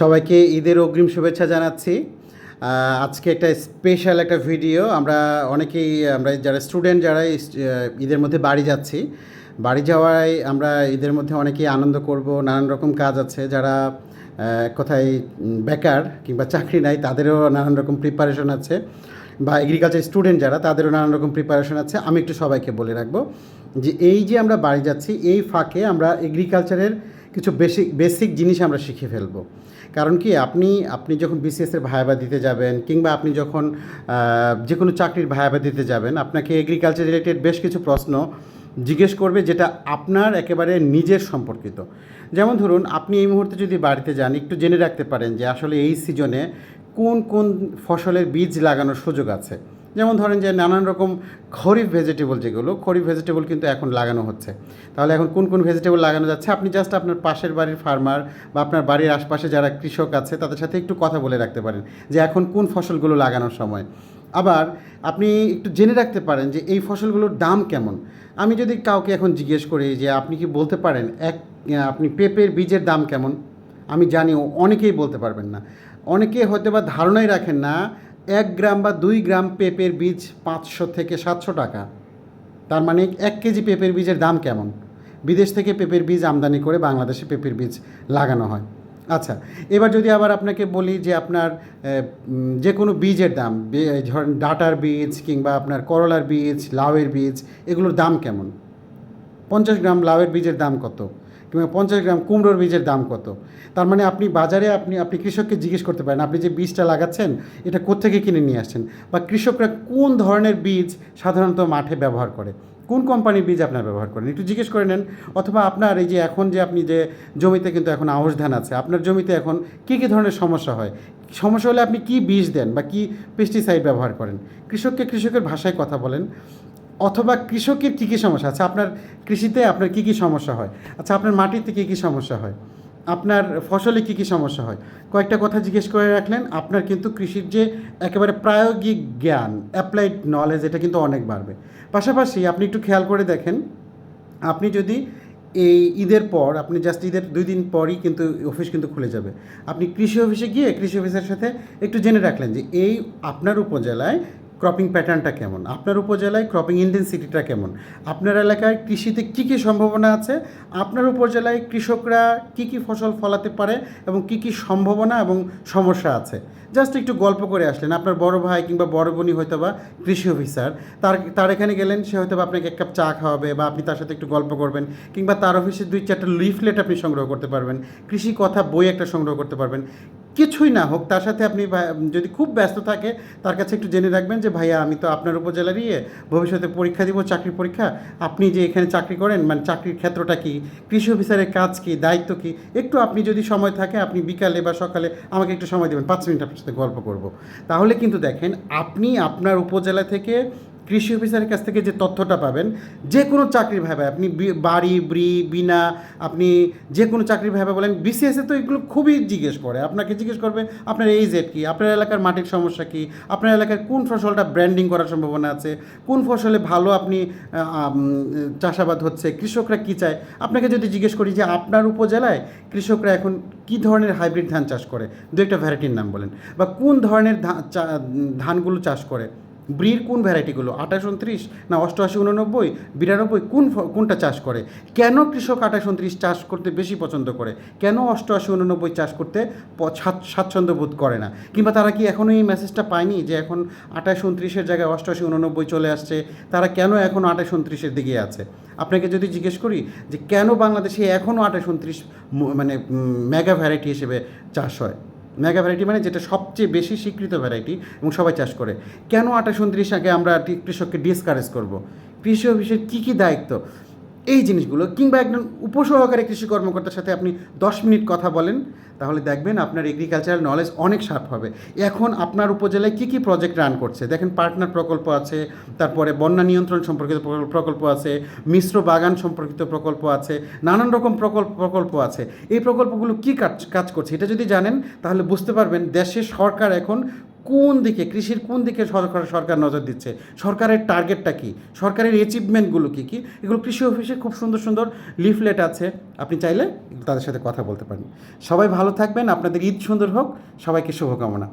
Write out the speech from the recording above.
সবাইকে ঈদের অগ্রিম শুভেচ্ছা জানাচ্ছি। আজকে একটা স্পেশাল একটা ভিডিও আমরা অনেকেই, আমরা যারা স্টুডেন্ট যারা ঈদের মধ্যে বাড়ি যাচ্ছি, বাড়ি যাওয়ায় আমরা ঈদের মধ্যে অনেকেই আনন্দ করব, নানান রকম কাজ আছে। যারা কোথায় বেকার কিংবা চাকরি নাই, তাদেরও নানান রকম প্রিপারেশন আছে। বা এগ্রিকালচার স্টুডেন্ট যারা, তাদেরও নানান রকম প্রিপারেশন আছে। আমি একটু সবাইকে বলে রাখব যে, এই যে আমরা বাড়ি যাচ্ছি, এই ফাঁকে আমরা এগ্রিকালচারের কিছু বেসিক বেসিক জিনিস আমরা শিখে ফেলব। কারণ কি, আপনি আপনি যখন বিসিএসের ভায়াবা দিতে যাবেন, কিংবা আপনি যখন যে কোনো চাকরির ভায়াবা দিতে যাবেন, আপনাকে এগ্রিকালচার রিলেটেড বেশ কিছু প্রশ্ন জিজ্ঞেস করবে যেটা আপনার একেবারে নিজের সম্পর্কিত। যেমন ধরুন, আপনি এই মুহূর্তে যদি বাড়িতে যান, একটু জেনে রাখতে পারেন যে আসলে এই সিজনে কোন কোন ফসলের বীজ লাগানোর সুযোগ আছে। যেমন ধরেন যে নানান রকম খরিফ ভেজিটেবল যেগুলো খরিফ ভেজিটেবল কিন্তু এখন লাগানো হচ্ছে। তাহলে এখন কোন কোন ভেজিটেবল লাগানো যাচ্ছে? আপনি জাস্ট আপনার পাশের বাড়ির ফার্মার বা আপনার বাড়ির আশপাশে যারা কৃষক আছে, তাদের সাথে একটু কথা বলে রাখতে পারেন যে এখন কোন ফসলগুলো লাগানোর সময়। আবার আপনি একটু জেনে রাখতে পারেন যে এই ফসলগুলোর দাম কেমন। আমি যদি কাউকে এখন জিজ্ঞেস করি যে আপনি কি বলতে পারেন, এক আপনি পেঁপের বীজের দাম কেমন? আমি জানি অনেকেই বলতে পারবেন না। অনেকে হয়তো বা ধারণাই রাখেন না এক গ্রাম বা দুই গ্রাম পেঁপের বীজ পাঁচশো থেকে সাতশো টাকা। তার মানে এক কেজি পেঁপের বীজের দাম কেমন? বিদেশ থেকে পেঁপের বীজ আমদানি করে বাংলাদেশে পেঁপের বীজ লাগানো হয়। আচ্ছা এবার যদি আবার আপনাকে বলি যে আপনার যে কোনো বীজের দাম ধরেন ডাটার বীজ কিংবা আপনার করলার বীজ, লাউয়ের বীজ, এগুলোর দাম কেমন? পঞ্চাশ গ্রাম লাউয়ের বীজের দাম কত? কিংবা পঞ্চাশ গ্রাম কুমড়োর বীজের দাম কত? তার মানে আপনি বাজারে আপনি আপনি কৃষককে জিজ্ঞেস করতে পারেন, আপনি যে বীজটা লাগাচ্ছেন, এটা কোথেকে কিনে নিয়ে আসছেন? বা কৃষকরা কোন ধরনের বীজ সাধারণত মাঠে ব্যবহার করে? কোন কোম্পানির বীজ আপনার ব্যবহার করেন? একটু জিজ্ঞেস করে নেন। অথবা আপনার এই যে এখন যে আপনি যে জমিতে কিন্তু এখন আউশ ধান আছে, আপনার জমিতে এখন কী কী ধরনের সমস্যা হয়? সমস্যা হলে আপনি কি বীজ দেন বা কি পেস্টিসাইড ব্যবহার করেন? কৃষককে কৃষকের ভাষায় কথা বলেন। অথবা কৃষকের কী কী সমস্যা? আচ্ছা আপনার কৃষিতে আপনার কী কী সমস্যা হয়? আচ্ছা আপনার মাটিতে কী কী সমস্যা হয়? আপনার ফসলে কী কী সমস্যা হয়? কয়েকটা কথা জিজ্ঞেস করে রাখলেন। আপনার কিন্তু কৃষির যে একেবারে প্রায়োগিক জ্ঞান অ্যাপ্লাইড নলেজ এটা কিন্তু অনেক বাড়বে। পাশাপাশি আপনি একটু খেয়াল করে দেখেন, আপনি যদি এই ঈদের পর, আপনি জাস্ট ঈদের দুই দিন পরই কিন্তু অফিস কিন্তু খুলে যাবে। আপনি কৃষি অফিসে গিয়ে, কৃষি অফিসের সাথে একটু জেনে রাখলেন যে এই আপনার উপজেলায় ক্রপিং প্যাটার্নটা কেমন? আপনার উপজেলায় ক্রপিং ইন্টেন্সিটিটা কেমন? আপনার এলাকায় কৃষিতে কী কী সম্ভাবনা আছে? আপনার উপজেলায় কৃষকরা কী কী ফসল ফলাতে পারে এবং কী কী সম্ভাবনা এবং সমস্যা আছে? জাস্ট একটু গল্প করে আসলেন। আপনার বড় ভাই কিংবা বড় বোনই হয়তো বা কৃষি অফিসার। তার তার এখানে গেলেন, সে হয়তো বা আপনাকে এক কাপ চা খাওয়াবে বা আপনি তার সাথে একটু গল্প করবেন কিংবা তার অফিসে দুই চারটা লিফলেট আপনি সংগ্রহ করতে পারবেন। কৃষি কথা বই একটা সংগ্রহ করতে পারবেন। কিছুই না হোক তার সাথে আপনি যদি খুব ব্যস্ত থাকে তার কাছে একটু জেনে রাখবেন যে ভাইয়া আমি তো আপনার উপজেলারই এ, ভবিষ্যতে পরীক্ষা দিব চাকরির পরীক্ষা। আপনি যে এখানে চাকরি করেন মানে চাকরির ক্ষেত্রটা কি? কৃষি অফিসারের কাজ কি? দায়িত্ব কি? একটু আপনি যদি সময় থাকে আপনি বিকালে বা সকালে আমাকে একটু সময় দেবেন। পাঁচ মিনিট আপনার সাথে গল্প করব। তাহলে কিন্তু দেখেন আপনি আপনার উপজেলা থেকে কৃষি অফিসারের কাছ থেকে যে তথ্যটা পাবেন, যে কোনো চাকরির ভাবে আপনি বাড়ি, ব্রি বিনা আপনি যে কোনো চাকরির ভাবে বলেন বিসিএসে তো এগুলো খুবই জিজ্ঞেস করে। আপনাকে জিজ্ঞেস করবে, আপনার এই জেড কী? আপনার এলাকার মাটির সমস্যা কি? আপনার এলাকার কোন ফসলটা ব্র্যান্ডিং করার সম্ভাবনা আছে? কোন ফসলে ভালো আপনি চাষাবাদ হচ্ছে? কৃষকরা কি চায়? আপনাকে যদি জিজ্ঞেস করি যে আপনার উপজেলায় কৃষকরা এখন কি ধরনের হাইব্রিড ধান চাষ করে? দু একটা ভ্যারাইটির নাম বলেন। বা কোন ধরনের ধানগুলো চাষ করে? ব্রির কোন ভ্যারাইটিগুলো? আঠাশ উনত্রিশ না অষ্টআশি উননব্বই বিরানব্বই? কোন কোনটা চাষ করে? কেন কৃষক আঠাশ উনত্রিশ চাষ করতে বেশি পছন্দ করে? কেন অষ্টআশি উননব্বই চাষ করতে স্বাচ্ছন্দ্য বোধ করে না? কিংবা তারা কি এখনও এই মেসেজটা পায়নি যে এখন আঠাশ উনত্রিশের জায়গায় অষ্টআশি উননব্বই চলে আসছে? তারা কেন এখন আঠাশ উনত্রিশের দিকে আছে? আপনাকে যদি জিজ্ঞেস করি যে কেন বাংলাদেশে এখনও আঠাশ উনত্রিশ মানে মেগা ভ্যারাইটি হিসেবে চাষ হয়? মেগা ভ্যারাইটি মানে যেটা সবচেয়ে বেশি স্বীকৃত ভ্যারাইটি এবং সবাই চাষ করে। কেন আটাশ উনত্রিশ আগে আমরা কৃষককে ডিসকারেজ করব? কৃষি অফিসের কী কী দায়িত্ব? এই জিনিসগুলো কিংবা একজন উপসহকারী কৃষি কর্মকর্তার সাথে আপনি দশ মিনিট কথা বলেন, তাহলে দেখবেন আপনার এগ্রিকালচারাল নলেজ অনেক শার্প হবে। এখন আপনার উপজেলায় কী কী প্রজেক্ট রান করছে? দেখেন পার্টনার প্রকল্প আছে, তারপরে বন্যা নিয়ন্ত্রণ সম্পর্কিত প্রকল্প- আছে, মিশ্র বাগান সম্পর্কিত প্রকল্প আছে, নানান রকম প্রকল্প প্রকল্প আছে। এই প্রকল্পগুলো কী কাজ কাজ করছে? এটা যদি জানেন, তাহলে বুঝতে পারবেন দেশের সরকার এখন কোন দিকে, কৃষির কোন দিকে সরকার সরকার নজর দিচ্ছে? সরকারের টার্গেটটা কি? সরকারের অ্যাচিভমেন্টগুলো কী কী? এগুলো কৃষি অফিসে খুব সুন্দর সুন্দর লিফলেট আছে। আপনি চাইলে তাদের সাথে কথা বলতে পারেন। সবাই ভালো থাকবেন, আপনাদের ঈদ সুন্দর হোক, সবাইকে শুভকামনা।